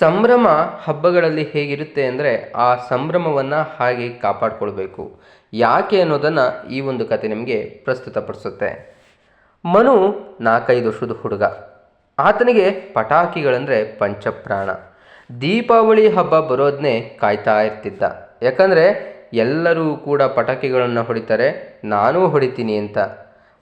ಸಂಭ್ರಮ ಹಬ್ಬಗಳಲ್ಲಿ ಹೇಗಿರುತ್ತೆ ಅಂದರೆ ಆ ಸಂಭ್ರಮವನ್ನು ಹಾಗೆ ಕಾಪಾಡಿಕೊಳ್ಬೇಕು. ಯಾಕೆ ಅನ್ನೋದನ್ನು ಈ ಒಂದು ಕತೆ ನಿಮಗೆ ಪ್ರಸ್ತುತಪಡಿಸುತ್ತೆ. ಮನು ನಾಲ್ಕೈದು ವರ್ಷದ ಹುಡುಗ. ಆತನಿಗೆ ಪಟಾಕಿಗಳಂದರೆ ಪಂಚಪ್ರಾಣ. ದೀಪಾವಳಿ ಹಬ್ಬ ಬರೋದನ್ನೇ ಕಾಯ್ತಾ ಇರ್ತಿದ್ದ. ಯಾಕಂದರೆ ಎಲ್ಲರೂ ಕೂಡ ಪಟಾಕಿಗಳನ್ನು ಹೊಡಿತಾರೆ, ನಾನೂ ಹೊಡಿತೀನಿ ಅಂತ.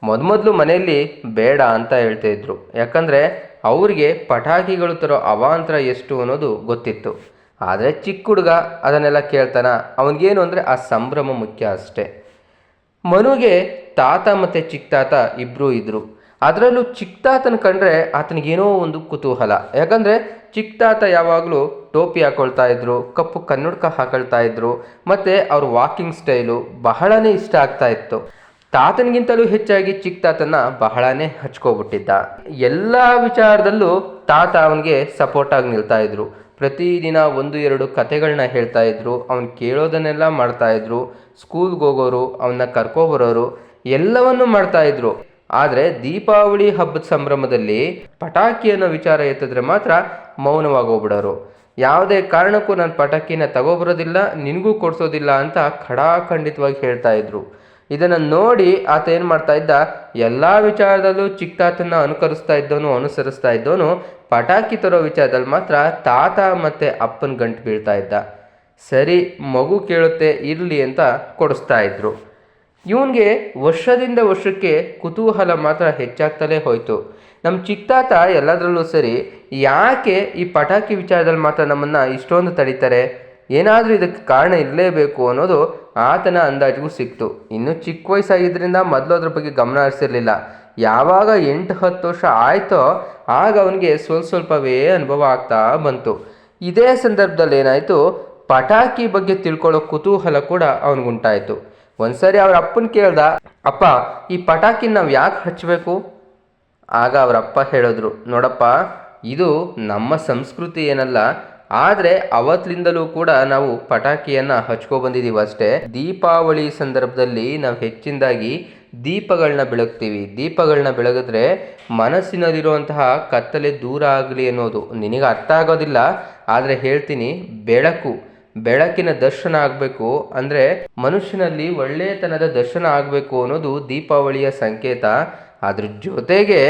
ಮೊದಮೊದಲು ಮನೆಯಲ್ಲಿ ಬೇಡ ಅಂತ ಹೇಳ್ತಾ ಇದ್ರು. ಯಾಕಂದರೆ ಅವ್ರಿಗೆ ಪಟಾಕಿಗಳು ತರೋ ಅವಾಂತರ ಎಷ್ಟು ಅನ್ನೋದು ಗೊತ್ತಿತ್ತು. ಆದರೆ ಚಿಕ್ಕ ಹುಡುಗ ಅದನ್ನೆಲ್ಲ ಕೇಳ್ತಾನ. ಅವನಿಗೇನು ಅಂದರೆ ಆ ಸಂಭ್ರಮ ಮುಖ್ಯ ಅಷ್ಟೇ. ಮನುಗೆ ತಾತ ಮತ್ತು ಚಿಕ್ಕ ತಾತ ಇಬ್ಬರೂ ಇದ್ದರು ಅದರಲ್ಲೂ ಚಿಕ್ಕ ತಾತನ ಕಂಡ್ರೆ ಆತನಿಗೇನೋ ಒಂದು ಕುತೂಹಲ. ಯಾಕಂದರೆ ಚಿಕ್ಕ ತಾತ ಯಾವಾಗಲೂ ಟೋಪಿ ಹಾಕೊಳ್ತಾ ಇದ್ರು, ಕಪ್ಪು ಕನ್ನಡಕ ಹಾಕೊಳ್ತಾ ಇದ್ರು, ಮತ್ತು ಅವ್ರ ವಾಕಿಂಗ್ ಸ್ಟೈಲು ಬಹಳನೇ ಇಷ್ಟ ಆಗ್ತಾ ಇತ್ತು. ತಾತನಿಗಿಂತಲೂ ಹೆಚ್ಚಾಗಿ ಚಿಕ್ಕ ತಾತನ ಬಹಳನೇ ಹಚ್ಕೊಬಿಟ್ಟಿದ್ದ. ಎಲ್ಲ ವಿಚಾರದಲ್ಲೂ ತಾತ ಅವನಿಗೆ ಸಪೋರ್ಟ್ ಆಗಿ ನಿಲ್ತಾ ಇದ್ರು. ಪ್ರತಿದಿನ ಒಂದು, ಎರಡು ಕತೆಗಳನ್ನ ಹೇಳ್ತಾ ಇದ್ರು. ಅವ್ನು ಕೇಳೋದನ್ನೆಲ್ಲ ಮಾಡ್ತಾ ಇದ್ರು. ಸ್ಕೂಲ್ಗೆ ಹೋಗೋರು ಅವನ್ನ ಕರ್ಕೊಬರೋರು ಎಲ್ಲವನ್ನು ಮಾಡ್ತಾ ಇದ್ರು. ಆದರೆ ದೀಪಾವಳಿ ಹಬ್ಬದ ಸಂಭ್ರಮದಲ್ಲಿ ಪಟಾಕಿ ಅನ್ನೋ ವಿಚಾರ ಎತ್ತಿದ್ರೆ ಮಾತ್ರ ಮೌನವಾಗೋಗ್ಬಿಡೋರು ಯಾವುದೇ ಕಾರಣಕ್ಕೂ ನಾನು ಪಟಾಕಿನ ತಗೋಬರೋದಿಲ್ಲ, ನಿನಗೂ ಕೊಡಿಸೋದಿಲ್ಲ ಅಂತ ಖಡಾಖಂಡಿತವಾಗಿ ಹೇಳ್ತಾ ಇದ್ರು. ಇದನ್ನು ನೋಡಿ ಆತ ಏನು ಮಾಡ್ತಾ ಇದ್ದ? ಎಲ್ಲ ವಿಚಾರದಲ್ಲೂ ಚಿಕ್ಕಾತನ ಅನುಕರಿಸ್ತಾ ಇದ್ದವನು, ಅನುಸರಿಸ್ತಾ ಇದ್ದವನು, ಪಟಾಕಿ ತರೋ ವಿಚಾರದಲ್ಲಿ ಮಾತ್ರ ತಾತ ಮತ್ತು ಅಪ್ಪನ ಗಂಟು ಬೀಳ್ತಾ ಇದ್ದ. ಸರಿ, ಮಗು ಕೇಳುತ್ತೆ, ಇರಲಿ ಅಂತ ಕೊಡಿಸ್ತಾ ಇದ್ರು. ಇವನಿಗೆ ವರ್ಷದಿಂದ ವರ್ಷಕ್ಕೆ ಕುತೂಹಲ ಮಾತ್ರ ಹೆಚ್ಚಾಗ್ತಲೇ ಹೋಯಿತು. ನಮ್ಮ ಚಿಕ್ತಾತ ಎಲ್ಲದರಲ್ಲೂ ಸರಿ, ಯಾಕೆ ಈ ಪಟಾಕಿ ವಿಚಾರದಲ್ಲಿ ಮಾತ್ರ ನಮ್ಮನ್ನು ಇಷ್ಟೊಂದು ತಡೀತಾರೆ? ಏನಾದರೂ ಇದಕ್ಕೆ ಕಾರಣ ಇರಲೇಬೇಕು ಅನ್ನೋದು ಆತನ ಅಂದಾಜಿಗೂ ಸಿಕ್ತು. ಇನ್ನು ಚಿಕ್ಕ ವಯಸ್ಸಾಗಿದ್ದರಿಂದ ಮೊದಲು ಅದ್ರ ಬಗ್ಗೆ ಗಮನ ಹರಿಸಿರ್ಲಿಲ್ಲ. ಯಾವಾಗ ಎಂಟು, ಹತ್ತು ವರ್ಷ ಆಯಿತೋ ಆಗ ಅವನಿಗೆ ಸ್ವಲ್ಪ ಸ್ವಲ್ಪವೇ ಅನುಭವ ಆಗ್ತಾ ಬಂತು. ಇದೇ ಸಂದರ್ಭದಲ್ಲಿ ಏನಾಯಿತು, ಪಟಾಕಿ ಬಗ್ಗೆ ತಿಳ್ಕೊಳ್ಳೋ ಕುತೂಹಲ ಕೂಡ ಅವನಿಗುಂಟಾಯಿತು. ಒಂದ್ಸರಿ ಅವ್ರ ಅಪ್ಪನ ಕೇಳ್ದ, ಅಪ್ಪ, ಈ ಪಟಾಕಿ ನಾವು ಯಾಕೆ ಹಚ್ಚಬೇಕು ಆಗ ಅವರ ಅಪ್ಪ ಹೇಳಿದ್ರು, ನೋಡಪ್ಪ, ಇದು ನಮ್ಮ ಸಂಸ್ಕೃತಿ ಏನಲ್ಲ ಆದರೆ ಅವತ್ತಿನಿಂದಲೂ ಕೂಡ ನಾವು ಪಟಾಕಿಯನ್ನು ಹಚ್ಕೊ ಬಂದಿದ್ದೀವಿ ಅಷ್ಟೇ. ದೀಪಾವಳಿ ಸಂದರ್ಭದಲ್ಲಿ ನಾವು ಹೆಚ್ಚಿನದಾಗಿ ದೀಪಗಳನ್ನ ಬೆಳಗ್ತೀವಿ. ದೀಪಗಳನ್ನ ಬೆಳಗಿದ್ರೆ ಮನಸ್ಸಿನಲ್ಲಿರುವಂತಹ ಕತ್ತಲೆ ದೂರ ಆಗಲಿ ಅನ್ನೋದು. ನಿನಗೆ ಅರ್ಥ ಆಗೋದಿಲ್ಲ, ಆದರೆ ಹೇಳ್ತೀನಿ, ಬೆಳಕು, ಬೆಳಕಿನ ದರ್ಶನ ಆಗಬೇಕು. ಅಂದರೆ ಮನುಷ್ಯನಲ್ಲಿ ಒಳ್ಳೆಯತನದ ದರ್ಶನ ಆಗಬೇಕು ಅನ್ನೋದು ದೀಪಾವಳಿಯ ಸಂಕೇತ. ಅದ್ರ ಜೊತೆಗೆ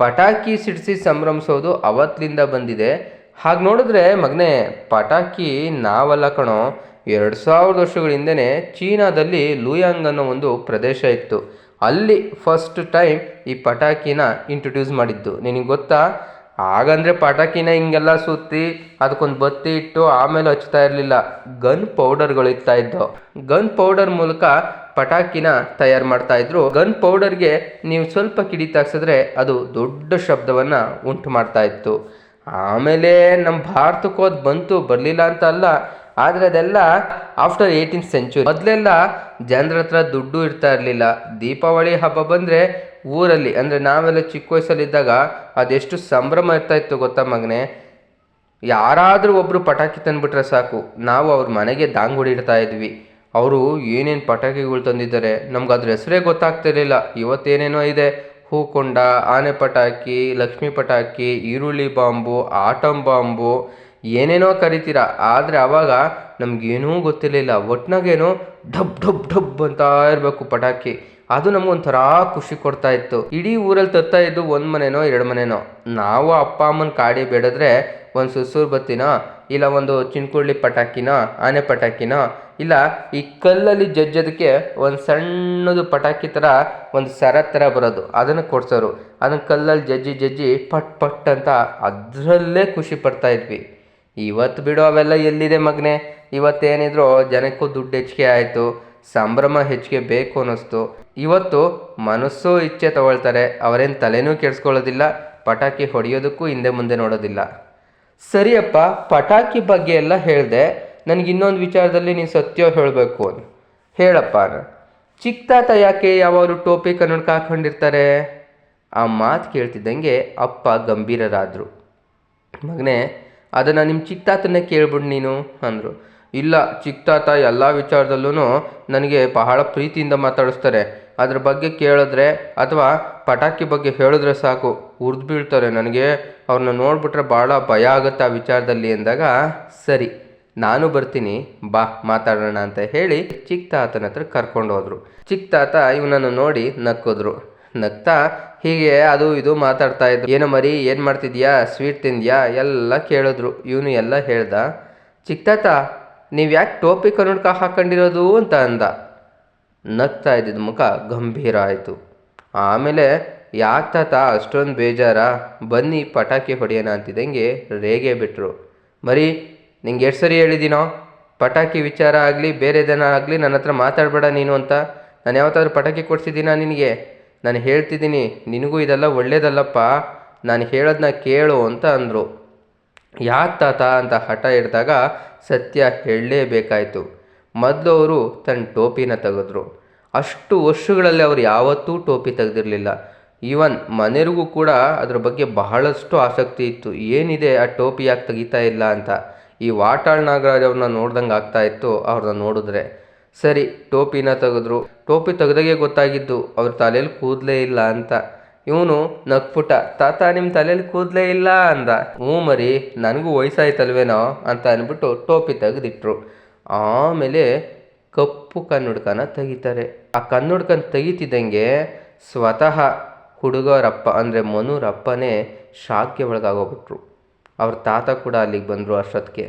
ಪಟಾಕಿ ಸಿಡಿಸಿ ಸಂಭ್ರಮಿಸೋದು ಅವತ್ತಿನಿಂದ ಬಂದಿದೆ. ಹಾಗೆ ನೋಡಿದ್ರೆ ಮಗನೇ, ಪಟಾಕಿ, ನಾವಲ್ಲ ಕಣೋ, ಎರಡು ಸಾವಿರದ ವರ್ಷಗಳ ಹಿಂದೆ ಚೀನಾದಲ್ಲಿ ಲೂಯಾಂಗ್ ಅನ್ನೋ ಒಂದು ಪ್ರದೇಶ ಇತ್ತು. ಅಲ್ಲಿ ಫಸ್ಟ್ ಟೈಮ್ ಈ ಪಟಾಕಿನ ಇಂಟ್ರೊಡ್ಯೂಸ್ ಮಾಡಿದ್ದು. ನಿನಗೆ ಗೊತ್ತಾ? ಹಾಗಂದರೆ ಪಟಾಕಿನ ಹಿಂಗೆಲ್ಲ ಸುತ್ತಿ ಅದಕ್ಕೊಂದು ಬತ್ತಿ ಇಟ್ಟು ಆಮೇಲೆ ಹಚ್ತಾ ಇರಲಿಲ್ಲ. ಗನ್ ಪೌಡರ್ಗಳು ಇರ್ತಾ ಇದ್ದವು ಗನ್ ಪೌಡರ್ ಮೂಲಕ ಪಟಾಕಿನ ತಯಾರು ಮಾಡ್ತಾ ಇದ್ರು. ಗನ್ ಪೌಡರ್ಗೆ ನೀವು ಸ್ವಲ್ಪ ಕಿಡಿ ತಾಕ್ಸಿದ್ರೆ ಅದು ದೊಡ್ಡ ಶಬ್ದವನ್ನು ಉಂಟು ಮಾಡ್ತಾ ಇತ್ತು. ಆಮೇಲೆ ನಮ್ಮ ಭಾರತಕ್ಕೆ ಅದು ಬಂತು, ಬರಲಿಲ್ಲ ಅಂತ ಅಲ್ಲ, ಆದರೆ ಅದೆಲ್ಲ ಆಫ್ಟರ್ ಏಯ್ಟೀನ್ ಸೆಂಚುರಿ ಮೊದಲೆಲ್ಲ ಜನರ ಹತ್ರ ದುಡ್ಡು ಇರ್ತಾ ಇರಲಿಲ್ಲ. ದೀಪಾವಳಿ ಹಬ್ಬ ಬಂದರೆ ಊರಲ್ಲಿ, ಅಂದರೆ ನಾವೆಲ್ಲ ಚಿಕ್ಕ ವಯಸ್ಸಲ್ಲಿದ್ದಾಗ ಅದೆಷ್ಟು ಸಂಭ್ರಮ ಇರ್ತಾ ಇತ್ತು ಗೊತ್ತಾ ಮಗನೇ? ಯಾರಾದರೂ ಒಬ್ಬರು ಪಟಾಕಿ ತಂದುಬಿಟ್ರೆ ಸಾಕು. ನಾವು ಅವ್ರ ಮನೆಗೆ ದಾಂಗುಡಿ ಇಡ್ತಾ ಇದ್ವಿ. ಅವರು ಏನೇನು ಪಟಾಕಿಗಳು ತಂದಿದ್ದಾರೆ? ನಮ್ಗೆ ಅದ್ರ ಹೆಸರೇ ಗೊತ್ತಾಗ್ತಿರಲಿಲ್ಲ. ಇವತ್ತೇನೇನೋ ಇದೆ? ಹೂಕೊಂಡ ಆನೆ ಪಟಾಕಿ, ಲಕ್ಷ್ಮಿ ಪಟಾಕಿ, ಈರುಳ್ಳಿ ಬಾಂಬು ಆಟಮ್ ಬಾಂಬು, ಏನೇನೋ ಕರಿತೀರ. ಆದರೆ ಆವಾಗ ನಮಗೇನೂ ಗೊತ್ತಿರಲಿಲ್ಲ. ಒಟ್ನಾಗೇನೋ ಢಬ್ ಢಬ್ ಢಬ್ ಅಂತ ಇರಬೇಕು ಪಟಾಕಿ. ಅದು ನಮಗೊಂಥರ ಖುಷಿ ಕೊಡ್ತಾ ಇತ್ತು. ಇಡೀ ಊರಲ್ಲಿ ತತ್ತಾ ಇದ್ದು ಒಂದು ಮನೆನೋ, ಎರಡು ಮನೆನೋ. ನಾವು ಅಪ್ಪ ಅಮ್ಮನ ಕಾಡಿ ಬೇಡಿದ್ರೆ ಒಂದು ಸುಸೂರು ಬತ್ತಿನೋ, ಇಲ್ಲ ಒಂದು ಚಿನ್ಕುಳ್ಳಿ ಪಟಾಕಿನೋ, ಆನೆ ಪಟಾಕಿನೋ ಇಲ್ಲ, ಈ ಕಲ್ಲಲ್ಲಿ ಜಜ್ಜೋದಕ್ಕೆ ಒಂದು ಸಣ್ಣದು ಪಟಾಕಿ ಥರ ಒಂದು ಸರ ಥರ ಬರೋದು. ಅದನ್ನು ಕೊಡ್ಸೋರು. ಅದನ್ನು ಕಲ್ಲಲ್ಲಿ ಜಜ್ಜಿ ಜಜ್ಜಿ ಪಟ್ ಪಟ್ ಅಂತ ಅದರಲ್ಲೇ ಖುಷಿ ಪಡ್ತಾ ಇದ್ವಿ. ಇವತ್ತು ಬಿಡು ಅವೆಲ್ಲ ಎಲ್ಲಿದೆ ಮಗನೆ? ಇವತ್ತೇನಿದ್ರು ಜನಕ್ಕೂ ದುಡ್ಡು ಹೆಚ್ಚಿಗೆ ಆಯಿತು, ಸಂಭ್ರಮ ಹೆಚ್ಚಿಗೆ ಬೇಕು ಅನ್ನಿಸ್ತು. ಇವತ್ತು ಮನಸ್ಸು ಇಚ್ಛೆ ತಗೊಳ್ತಾರೆ. ಅವರೇನು ತಲೆನೂ ಕೆಡಿಸ್ಕೊಳ್ಳೋದಿಲ್ಲ, ಪಟಾಕಿ ಹೊಡೆಯೋದಕ್ಕೂ ಹಿಂದೆ ಮುಂದೆ ನೋಡೋದಿಲ್ಲ. ಸರಿಯಪ್ಪ, ಪಟಾಕಿ ಬಗ್ಗೆ ಎಲ್ಲ ಹೇಳಿದೆ ನನಗೆ ಇನ್ನೊಂದು ವಿಚಾರದಲ್ಲಿ ನೀನು ಸತ್ಯ ಹೇಳಬೇಕು ಅಂತ. ಹೇಳಪ್ಪ ಚಿಕ್ಕ ತಾತ ಯಾಕೆ ಯಾವಾಗಲೂ ಟೋಪಿ ಕನ್ನಡಕ ಹಾಕೊಂಡಿರ್ತಾರೆ? ಆ ಮಾತು ಕೇಳ್ತಿದ್ದಂಗೆ ಅಪ್ಪ ಗಂಭೀರರಾದರು. ಮಗನೇ, ಅದನ್ನು ನಿಮ್ಮ ಚಿಕ್ಕ ತಾತನ್ನೇ ಕೇಳ್ಬಿಡು ನೀನು ಅಂದರು. ಇಲ್ಲ, ಚಿಕ್ಕ ತಾತ ಎಲ್ಲ ವಿಚಾರದಲ್ಲೂ ನನಗೆ ಬಹಳ ಪ್ರೀತಿಯಿಂದ ಮಾತಾಡಿಸ್ತಾರೆ. ಅದ್ರ ಬಗ್ಗೆ ಕೇಳಿದ್ರೆ ಅಥವಾ ಪಟಾಕಿ ಬಗ್ಗೆ ಹೇಳಿದ್ರೆ ಸಾಕು ಉರಿದು ಬೀಳ್ತಾರೆ. ನನಗೆ ಅವ್ರನ್ನ ನೋಡ್ಬಿಟ್ರೆ ಭಾಳ ಭಯ ಆಗುತ್ತೆ ಆ ವಿಚಾರದಲ್ಲಿ ಅಂದಾಗ ಸರಿ. ನಾನು ಬರ್ತೀನಿ, ಬಾ, ಮಾತಾಡೋಣ ಅಂತ ಹೇಳಿ ಚಿಕ್ಕ ತಾತನ ಹತ್ರ ಕರ್ಕೊಂಡು ಹೋದ್ರು ಚಿಕ್ಕ ತಾತ ಇವನನ್ನು ನೋಡಿ ನಕ್ಕಿದ್ರು. ನಗ್ತಾ, ಹೀಗೆ ಅದು ಇದು ಮಾತಾಡ್ತಾ ಇದ್ರು. ಏನೋ ಮರಿ, ಏನು ಮಾಡ್ತಿದ್ಯಾ? ಸ್ವೀಟ್ ತಿಂದ್ಯಾ? ಎಲ್ಲ ಕೇಳಿದ್ರು. ಇವನು ಎಲ್ಲ ಹೇಳ್ದ, ಚಿಕ್ಕ ತಾತ, ನೀವು ಯಾಕೆ ಟೋಪಿ ಕನ್ನಡಕ ಹಾಕೊಂಡಿರೋದು ಅಂತ ಅಂದ. ನಗ್ತಾ ಇದ್ದಿದ್ದ ಮುಖ ಗಂಭೀರ ಆಯಿತು. ಆಮೇಲೆ, ಯಾಕೆ ತಾತ, ಅಷ್ಟೊಂದು ಬೇಜಾರ? ಬನ್ನಿ, ಪಟಾಕಿ ಹೊಡೆಯೋಣ ಅಂತಿದ್ದಂಗೆ ರೇಗೆ ಬಿಟ್ಟರು ಮರಿ ನಿಂಗೆ ಎಷ್ಟು ಸರಿ ಹೇಳಿದ್ದೀನೋ ಪಟಾಕಿ ವಿಚಾರ ಆಗಲಿ, ಬೇರೆ ಜನ ಆಗಲಿ, ನನ್ನ ಹತ್ರ ಮಾತಾಡಬೇಡ ನೀನು ಅಂತ. ನಾನು ಯಾವತ್ತಾದ್ರೂ ಪಟಾಕಿ ಕೊಡ್ಸಿದ್ದೀನಾ ನಿನಗೆ? ನಾನು ಹೇಳ್ತಿದ್ದೀನಿ, ನಿನಗೂ ಇದೆಲ್ಲ ಒಳ್ಳೇದಲ್ಲಪ್ಪ. ನಾನು ಹೇಳೋದನ್ನ ಕೇಳು ಅಂತ ಅಂದರು. ಯಾಕೆ ತಾತ ಅಂತ ಹಠ ಹಿಡ್ದಾಗ ಸತ್ಯ ಹೇಳಲೇಬೇಕಾಯಿತು. ಮೊದಲು ಅವರು ತನ್ನ ಟೋಪಿನ ತೆಗೆದ್ರು. ಅಷ್ಟು ವರ್ಷಗಳಲ್ಲಿ ಅವ್ರು ಯಾವತ್ತೂ ಟೋಪಿ ತೆಗೆದಿರಲಿಲ್ಲ. ಈವನ್ ಮನೆಯವ್ರಿಗೂ ಕೂಡ ಅದ್ರ ಬಗ್ಗೆ ಬಹಳಷ್ಟು ಆಸಕ್ತಿ ಇತ್ತು. ಏನಿದೆ ಆ ಟೋಪಿ ಯಾಕೆ ತೆಗಿತಾ ಇಲ್ಲ ಅಂತ. ಈ ವಾಟಾಳ್ ನಾಗರಾಜ್ ಅವ್ರನ್ನ ನೋಡ್ದಂಗೆ ಆಗ್ತಾ ಇತ್ತು ಅವ್ರನ್ನ ನೋಡಿದ್ರೆ. ಸರಿ, ಟೋಪಿನ ತೆಗೆದ್ರು. ಟೋಪಿ ತೆಗ್ದಾಗೆ ಗೊತ್ತಾಗಿದ್ದು, ಅವ್ರ ತಲೆಯಲ್ಲಿ ಕೂದಲೇ ಇಲ್ಲ ಅಂತ. ಇವನು ನಕ್ಪುಟ ತಾತ ನಿಮ್ಮ ತಲೆಯಲ್ಲಿ ಕೂದಲೇ ಇಲ್ಲ ಅಂದ. ಹ್ಞೂ ಮರಿ, ನನಗೂ ವಯಸ್ಸಾಯ್ತಲ್ವೇನೋ ಅಂತ ಅಂದ್ಬಿಟ್ಟು ಟೋಪಿ ತೆಗೆದಿಟ್ರು. ಆಮೇಲೆ ಕಪ್ಪು ಕನ್ನಡಕನ ತೆಗಿತಾರೆ. ಆ ಕನ್ನಡಕನ ತೆಗಿತಿದ್ದಂಗೆ ಸ್ವತಃ ಹುಡುಗರಪ್ಪ ಅಂದರೆ ಮನೂರಪ್ಪನೇ ಶಾಕ್ಗೆ ಒಳಗಾಗೋಗ್ಬಿಟ್ರು. ಅವ್ರ ತಾತ ಕೂಡ ಅಲ್ಲಿಗೆ ಬಂದರು ಅಷ್ಟೊತ್ತಿಗೆ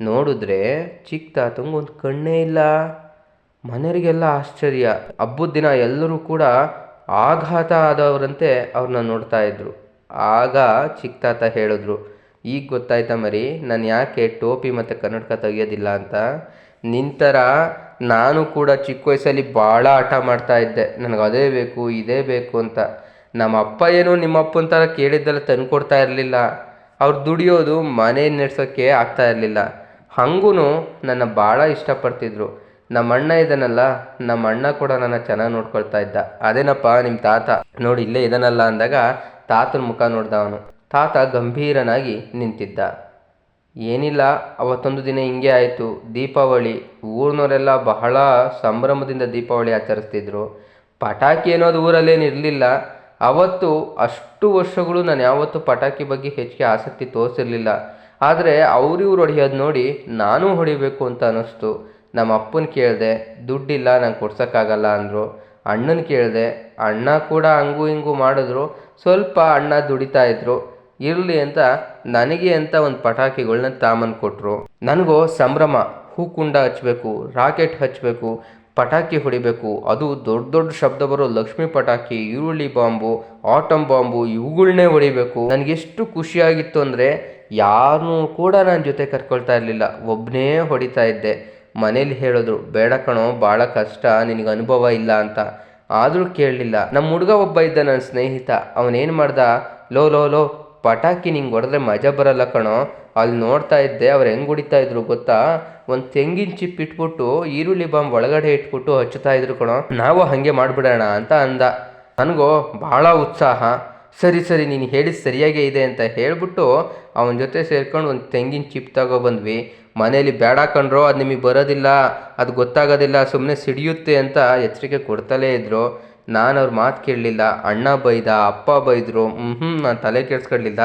ನೋಡಿದ್ರೆ ಚಿಕ್ಕ ತಾತಂಗೆ ಒಂದು ಕಣ್ಣೇ ಇಲ್ಲ. ಮನೆಯವರಿಗೆಲ್ಲ ಆಶ್ಚರ್ಯ. ಹಬ್ಬದ ದಿನ ಎಲ್ಲರೂ ಕೂಡ ಆಘಾತ ಆದವರಂತೆ ಅವ್ರನ್ನ ನೋಡ್ತಾ ಇದ್ರು. ಆಗ ಚಿಕ್ಕ ತಾತ ಹೇಳಿದ್ರು, ಈಗ ಗೊತ್ತಾಯ್ತಾ ಮರಿ, ನಾನು ಯಾಕೆ ಟೋಪಿ ಮತ್ತು ಕನ್ನಡಕ ತೆಗಿಯೋದಿಲ್ಲ ಅಂತ? ನಿಂತರ ನಾನು ಕೂಡ ಚಿಕ್ಕ ವಯಸ್ಸಲ್ಲಿ ಭಾಳ ಆಟ ಮಾಡ್ತಾ ಇದ್ದೆ. ನನಗೆ ಅದೇ ಬೇಕು, ಇದೇ ಬೇಕು ಅಂತ. ನಮ್ಮ ಅಪ್ಪ ಏನೋ ನಿಮ್ಮಪ್ಪನ ಥರ ಕೇಳಿದ್ದೆಲ್ಲ ತಂದುಕೊಡ್ತಾ ಇರಲಿಲ್ಲ. ಅವ್ರು ದುಡಿಯೋದು ಮನೆ ನಡೆಸೋಕ್ಕೆ ಆಗ್ತಾ ಇರಲಿಲ್ಲ. ಹಂಗೂ ನನ್ನ ಭಾಳ ಇಷ್ಟಪಡ್ತಿದ್ರು. ನಮ್ಮ ಅಣ್ಣ ಇದನ್ನಲ್ಲ ನಮ್ಮ ಅಣ್ಣ ಕೂಡ ನನ್ನ ಚೆನ್ನಾಗಿ ನೋಡ್ಕೊಳ್ತಾ ಇದ್ದ. ಅದೇನಪ್ಪ ನಿಮ್ಮ ತಾತ? ನೋಡಿ ಇಲ್ಲೇ ಇದನ್ನಲ್ಲ ಅಂದಾಗ ತಾತನ ಮುಖ ನೋಡ್ದ ಅವನು. ತಾತ ಗಂಭೀರನಾಗಿ ನಿಂತಿದ್ದ. ಏನಿಲ್ಲ, ಅವತ್ತೊಂದು ದಿನ ಹಿಂಗೆ ಆಯಿತು. ದೀಪಾವಳಿ, ಊರಿನವರೆಲ್ಲ ಬಹಳ ಸಂಭ್ರಮದಿಂದ ದೀಪಾವಳಿ ಆಚರಿಸ್ತಿದ್ರು. ಪಟಾಕಿ ಅನ್ನೋದು ಊರಲ್ಲೇನು ಇರಲಿಲ್ಲ. ಅವತ್ತು ಅಷ್ಟು ವರ್ಷಗಳು ನಾನು ಯಾವತ್ತೂ ಪಟಾಕಿ ಬಗ್ಗೆ ಹೆಚ್ಚಿಗೆ ಆಸಕ್ತಿ ತೋರಿಸಿರ್ಲಿಲ್ಲ. ಆದರೆ ಅವ್ರಿವ್ರು ಹೊಡೆಯೋದು ನೋಡಿ ನಾನೂ ಹೊಡಿಬೇಕು ಅಂತ ಅನ್ನಿಸ್ತು. ನಮ್ಮ ಅಪ್ಪನ ಕೇಳಿದೆ, ದುಡ್ಡಿಲ್ಲ, ನಂಗೆ ಕೊಡ್ಸೋಕ್ಕಾಗಲ್ಲ ಅಂದರು. ಅಣ್ಣನ ಕೇಳಿದೆ, ಅಣ್ಣ ಕೂಡ ಹಂಗೂ ಹಿಂಗೂ ಮಾಡಿದ್ರು. ಸ್ವಲ್ಪ ಅಣ್ಣ ದುಡಿತಾ ಇದ್ರು. ಇರಲಿ ಅಂತ ನನಗೆ ಅಂತ ಒಂದು ಪಟಾಕಿಗಳನ್ನ ತಾಮನ್ ಕೊಟ್ಟರು ನನಗೂ ಸಂಭ್ರಮ ಹೂಕುಂಡ ಹಚ್ಚಬೇಕು ರಾಕೆಟ್ ಹಚ್ಚಬೇಕು ಪಟಾಕಿ ಹೊಡಿಬೇಕು. ಅದು ದೊಡ್ಡ ದೊಡ್ಡ ಶಬ್ದ ಬರೋ ಲಕ್ಷ್ಮಿ ಪಟಾಕಿ, ಈರುಳ್ಳಿ ಬಾಂಬು ಆಟಮ್ ಬಾಂಬು ಇವುಗಳನ್ನೇ ಹೊಡಿಬೇಕು. ನನಗೆಷ್ಟು ಖುಷಿಯಾಗಿತ್ತು ಅಂದರೆ ಯಾರನ್ನೂ ಕೂಡ ನನ್ನ ಜೊತೆ ಕರ್ಕೊಳ್ತಾ ಇರಲಿಲ್ಲ. ಒಬ್ಬನೇ ಹೊಡಿತಾ ಇದ್ದೆ. ಮನೇಲಿ ಹೇಳಿದ್ರು, ಬೇಡ ಕಣೋ ಭಾಳ ಕಷ್ಟ, ನಿನಗೆ ಅನುಭವ ಇಲ್ಲ ಅಂತ. ಆದರೂ ಕೇಳಲಿಲ್ಲ. ನಮ್ಮ ಹುಡುಗ ಒಬ್ಬ ಇದ್ದ ನನ್ನ ಸ್ನೇಹಿತ. ಅವನೇನು ಮಾಡ್ದ, ಲೋ ಲೋ ಲೋ, ಪಟಾಕಿ ನಿಂಗೆ ಹೊಡೆದ್ರೆ ಮಜಾ ಬರಲ್ಲ ಕಣೋ. ಅಲ್ಲಿ ನೋಡ್ತಾ ಇದ್ದೆ, ಅವ್ರು ಹೆಂಗೆ ಹೊಡಿತಾ ಇದ್ರು ಗೊತ್ತಾ? ಒಂದು ತೆಂಗಿನ ಚಿಪ್ ಇಟ್ಬಿಟ್ಟು ಈರುಳ್ಳಿ ಬಾಂಬ್ ಒಳಗಡೆ ಇಟ್ಬಿಟ್ಟು ಹಚ್ಚುತ್ತಾ ಇದ್ರು ಕಣೋ. ನಾವು ಹಾಗೆ ಮಾಡಿಬಿಡೋಣ ಅಂತ ಅಂದ. ನನಗೋ ಭಾಳ ಉತ್ಸಾಹ. ಸರಿ ಸರಿ, ನೀನು ಹೇಳಿದ ಸರಿಯಾಗೇ ಇದೆ ಅಂತ ಹೇಳ್ಬಿಟ್ಟು ಅವನ ಜೊತೆ ಸೇರ್ಕೊಂಡು ಒಂದು ತೆಂಗಿನ ಚಿಪ್ ತಗೊಬಂದ್ವಿ. ಮನೇಲಿ ಬೇಡ ಕಣ್ರೋ, ಅದು ನಿಮಗೆ ಬರೋದಿಲ್ಲ, ಅದು ಗೊತ್ತಾಗೋದಿಲ್ಲ ಸುಮ್ಮನೆ ಸಿಡಿಯುತ್ತೆ ಅಂತ ಎಚ್ಚರಿಕೆ ಕೊಡ್ತಲೇ ಇದ್ದರು ನಾನು ಅವ್ರ ಮಾತು ಕೇಳಲಿಲ್ಲ. ಅಣ್ಣ ಬೈದ, ಅಪ್ಪ ಬೈದರು. ಹ್ಞೂ ನಾನು ತಲೆ ಕೆಡ್ಸ್ಕೊಳ್ಲಿಲ್ಲ.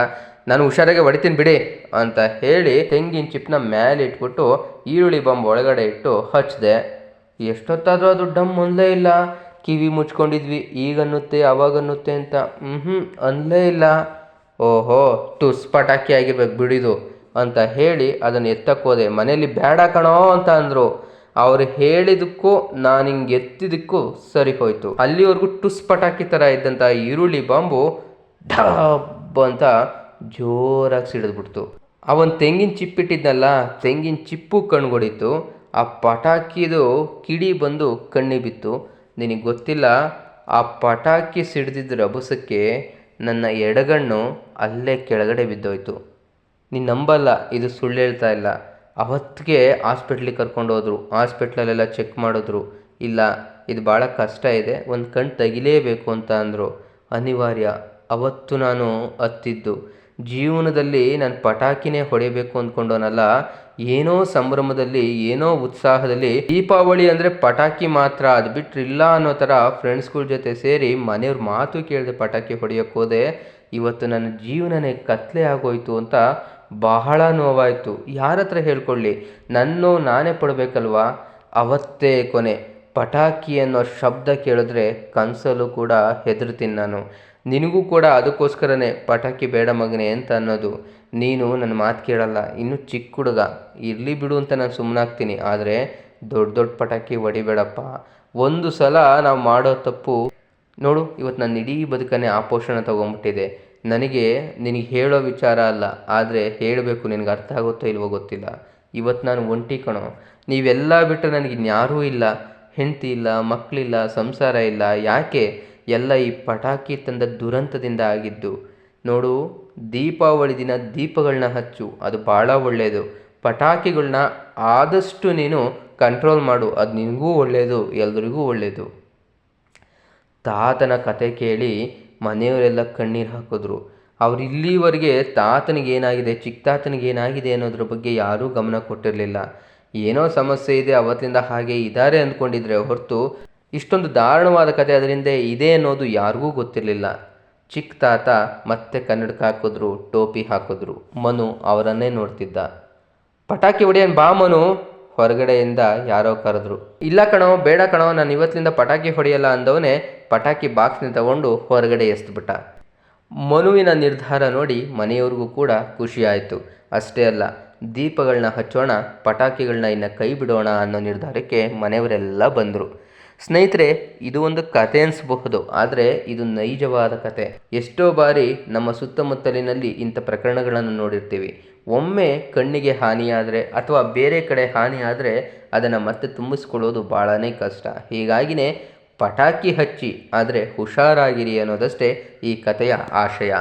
ನಾನು ಹುಷಾರಾಗಿ ಹೊಡಿತೀನಿ ಬಿಡಿ ಅಂತ ಹೇಳಿ ತೆಂಗಿನ ಚಿಪ್ನ ಮೇಲೆ ಇಟ್ಬಿಟ್ಟು ಈರುಳ್ಳಿ ಬಾಂಬ್ ಒಳಗಡೆ ಇಟ್ಟು ಹಚ್ಚಿದೆ ಎಷ್ಟೊತ್ತಾದರೂ ಅದು ಡಮ್ ಒಂದೇ ಇಲ್ಲ. ಕಿವಿ ಮುಚ್ಕೊಂಡಿದ್ವಿ. ಈಗ ಅನ್ನುತ್ತೆ ಅವಾಗ ಅನ್ನುತ್ತೆ ಅಂತ. ಹ್ಞೂ ಹ್ಞೂ ಅನ್ಲೇ ಇಲ್ಲ. ಓಹೋ, ತುಸ್ ಪಟಾಕಿ ಆಗಿರ್ಬೇಕು ಬಿಡಿದು ಅಂತ ಹೇಳಿ ಅದನ್ನು ಎತ್ತಕ್ಕೆ ಹೋದೆ ಮನೇಲಿ ಬೇಡ ಕಣೋ ಅಂತ ಅಂದರು. ಅವ್ರು ಹೇಳಿದಕ್ಕೂ ನಾನು ಹಿಂಗೆ ಎತ್ತಿದ್ದಕ್ಕೂ ಸರಿ ಹೋಯಿತು. ಅಲ್ಲಿವರೆಗೂ ಟುಸ್ ಪಟಾಕಿ ಥರ ಇದ್ದಂಥ ಈರುಳ್ಳಿ ಬಾಂಬು ಡಬ್ ಅಂತ ಜೋರಾಗಿ ಸಿಡಿದ್ಬಿಡ್ತು. ಒಂದು ತೆಂಗಿನ ಚಿಪ್ಪಿಟ್ಟಿದ್ನಲ್ಲ, ತೆಂಗಿನ ಚಿಪ್ಪು ಕಣ್ಗೊಡಿತು ಆ ಪಟಾಕಿದು ಕಿಡಿ ಬಂದು ಕಣ್ಣಿ ಬಿತ್ತು. ನಿನಗೆ ಗೊತ್ತಿಲ್ಲ, ಆ ಪಟಾಕಿ ಸಿಡಿದಿದ್ದ ರಭಸಕ್ಕೆ ನನ್ನ ಎಡಗಣ್ಣು ಅಲ್ಲೇ ಕೆಳಗಡೆ ಬಿದ್ದೋಯ್ತು. ನೀನು ನಂಬಲ್ಲ, ಇದು ಸುಳ್ಳು ಹೇಳ್ತಾ ಇಲ್ಲ. ಅವತ್ತಿಗೆ ಹಾಸ್ಪಿಟ್ಲಿಗೆ ಕರ್ಕೊಂಡು ಹೋದ್ರು. ಹಾಸ್ಪಿಟ್ಲಲ್ಲೆಲ್ಲ ಚೆಕ್ ಮಾಡಿದ್ರು. ಇಲ್ಲ, ಇದು ಭಾಳ ಕಷ್ಟ ಇದೆ, ಒಂದು ಕಣ್ಣು ತೆಗಿಲೇಬೇಕು ಅಂತ ಅಂದರು. ಅನಿವಾರ್ಯ, ಅವತ್ತು ನಾನು ಹತ್ತಿದ್ದು. ಜೀವನದಲ್ಲಿ ನಾನು ಪಟಾಕಿನೇ ಹೊಡೆಯಬೇಕು ಅಂದ್ಕೊಂಡವನಲ್ಲ, ಏನೋ ಸಂಭ್ರಮದಲ್ಲಿ, ಏನೋ ಉತ್ಸಾಹದಲ್ಲಿ. ದೀಪಾವಳಿ ಅಂದರೆ ಪಟಾಕಿ ಮಾತ್ರ, ಅದು ಬಿಟ್ಟರೆ ಇಲ್ಲ ಅನ್ನೋ ಥರ ಫ್ರೆಂಡ್ಸ್ಗಳ ಜೊತೆ ಸೇರಿ ಮನೆಯವ್ರ ಮಾತು ಕೇಳಿದೆ ಪಟಾಕಿ ಹೊಡೆಯೋಕ್ಕೆ ಹೋದೆ. ಇವತ್ತು ನನ್ನ ಜೀವನನೇ ಕತ್ಲೆ ಆಗೋಯ್ತು ಅಂತ ಬಹಳ ನೋವಾಯಿತು. ಯಾರ ಹತ್ರ ಹೇಳ್ಕೊಳ್ಳಿ? ನನ್ನ ನಾನೇ ಪಡಬೇಕಲ್ವಾ? ಅವತ್ತೇ ಕೊನೆ. ಪಟಾಕಿ ಅನ್ನೋ ಶಬ್ದ ಕೇಳಿದ್ರೆ ಕನಸಲ್ಲೂ ಕೂಡ ಹೆದರ್ತೀನಿ ನಾನು. ನಿನಗೂ ಕೂಡ ಅದಕ್ಕೋಸ್ಕರನೇ ಪಟಾಕಿ ಬೇಡ ಮಗನೇ ಅಂತ ಅನ್ನೋದು. ನೀನು ನನ್ನ ಮಾತು ಕೇಳಲ್ಲ. ಇನ್ನೂ ಚಿಕ್ಕ ಹುಡುಗ. ಇರಲಿ ಬಿಡು ಅಂತ ನಾನು ಸುಮ್ಮನಾಗ್ತೀನಿ ಆದರೆ ದೊಡ್ಡ ದೊಡ್ಡ ಪಟಾಕಿ ಹೊಡಿಬೇಡಪ್ಪ. ಒಂದು ಸಲ ನಾವು ಮಾಡೋ ತಪ್ಪು ನೋಡು ಇವತ್ತು ನನ್ನ ಇಡೀ ಬದುಕನ್ನೇ ಆ ಪೋಷಣ ತೊಗೊಂಬಿಟ್ಟಿದೆ. ನನಗೆ, ನಿನಗೆ ಹೇಳೋ ವಿಚಾರ ಅಲ್ಲ. ಆದರೆ ಹೇಳಬೇಕು ನಿನಗೆ ಅರ್ಥ ಆಗುತ್ತೋ ಇಲ್ವೋ ಗೊತ್ತಿಲ್ಲ. ಇವತ್ತು ನಾನು ಒಂಟಿ ಕಣೋ. ನೀವೆಲ್ಲ ಬಿಟ್ಟರೆ ನನಗೆ ಇನ್ಯಾರೂ ಇಲ್ಲ. ಹೆಂಡತಿ ಇಲ್ಲ ಮಕ್ಕಳಿಲ್ಲ ಸಂಸಾರ ಇಲ್ಲ. ಯಾಕೆ? ಎಲ್ಲ ಈ ಪಟಾಕಿ ತಂದ ದುರಂತದಿಂದ ಆಗಿದ್ದು, ನೋಡು, ದೀಪಾವಳಿ ದಿನ ದೀಪಗಳನ್ನ ಹಚ್ಚು, ಅದು ಭಾಳ ಒಳ್ಳೆಯದು ಪಟಾಕಿಗಳನ್ನ ಆದಷ್ಟು ನೀನು ಕಂಟ್ರೋಲ್ ಮಾಡು, ಅದು ನಿನಗೂ ಒಳ್ಳೆಯದು ಎಲ್ರಿಗೂ ಒಳ್ಳೆಯದು ತಾತನ ಕತೆ ಕೇಳಿ ಮನೆಯವರೆಲ್ಲ ಕಣ್ಣೀರು ಹಾಕಿದ್ರು. ಅವ್ರು ಇಲ್ಲಿವರೆಗೆ ತಾತನಿಗೆ ಏನಾಗಿದೆ ಚಿಕ್ಕ ತಾತನಿಗೆ ಏನಾಗಿದೆ ಅನ್ನೋದ್ರ ಬಗ್ಗೆ ಯಾರೂ ಗಮನ ಕೊಟ್ಟಿರಲಿಲ್ಲ. ಏನೋ ಸಮಸ್ಯೆ ಇದೆ, ಅವತ್ತಿಂದ ಹಾಗೆ ಇದ್ದಾರೆ ಅಂದ್ಕೊಂಡಿದ್ರೆ ಹೊರತು ಇಷ್ಟೊಂದು ದಾರುಣವಾದ ಕತೆ ಅದರಿಂದ ಇದೆ ಅನ್ನೋದು ಯಾರಿಗೂ ಗೊತ್ತಿರಲಿಲ್ಲ. ಚಿಕ್ಕ ತಾತ ಮತ್ತೆ ಕನ್ನಡಕ ಹಾಕಿದ್ರು, ಟೋಪಿ ಹಾಕಿದ್ರು. ಮನು ಅವರನ್ನೇ ನೋಡ್ತಿದ್ದ. ಪಟಾಕಿ ಹೊಡಿಯನ್ ಬಾ ಮನು, ಹೊರಗಡೆಯಿಂದ ಯಾರೋ ಕರೆದ್ರು. ಇಲ್ಲ ಕಣೋ, ಬೇಡ ಕಣೋ, ನಾನು ಇವತ್ತಿನಿಂದ ಪಟಾಕಿ ಹೊಡೆಯಲ್ಲ ಅಂದವನೇ ಪಟಾಕಿ ಬಾಕ್ಸ್ನ ತಗೊಂಡು ಹೊರಗಡೆ ಎಸ್ದುಬಿಟ್ಟ. ಮನುವಿನ ನಿರ್ಧಾರ ನೋಡಿ ಮನೆಯವ್ರಿಗೂ ಕೂಡ ಖುಷಿಯಾಯಿತು ಅಷ್ಟೇ ಅಲ್ಲ ದೀಪಗಳನ್ನ ಹಚ್ಚೋಣ ಪಟಾಕಿಗಳನ್ನ ಇನ್ನು ಕೈ ಬಿಡೋಣ ಅನ್ನೋ ನಿರ್ಧಾರಕ್ಕೆ ಮನೆಯವರೆಲ್ಲ ಬಂದರು. ಸ್ನೇಹಿತರೆ, ಇದು ಒಂದು ಕತೆ ಅನಿಸಬಹುದು, ಆದರೆ ಇದು ನೈಜವಾದ ಕತೆ. ಎಷ್ಟೋ ಬಾರಿ ನಮ್ಮ ಸುತ್ತಮುತ್ತಲಿನಲ್ಲಿ ಇಂಥ ಪ್ರಕರಣಗಳನ್ನು ನೋಡಿರ್ತೀವಿ. ಒಮ್ಮೆ ಕಣ್ಣಿಗೆ ಹಾನಿಯಾದರೆ ಅಥವಾ ಬೇರೆ ಕಡೆ ಹಾನಿಯಾದರೆ ಅದನ್ನು ಮತ್ತೆ ತುಂಬಿಸ್ಕೊಳ್ಳೋದು ಭಾಳನೇ ಕಷ್ಟ. ಹೀಗಾಗಿನೇ ಪಟಾಕಿ ಹಚ್ಚಿ, ಆದರೆ ಹುಷಾರಾಗಿರಿ ಅನ್ನೋದಷ್ಟೇ ಈ ಕಥೆಯ ಆಶಯ.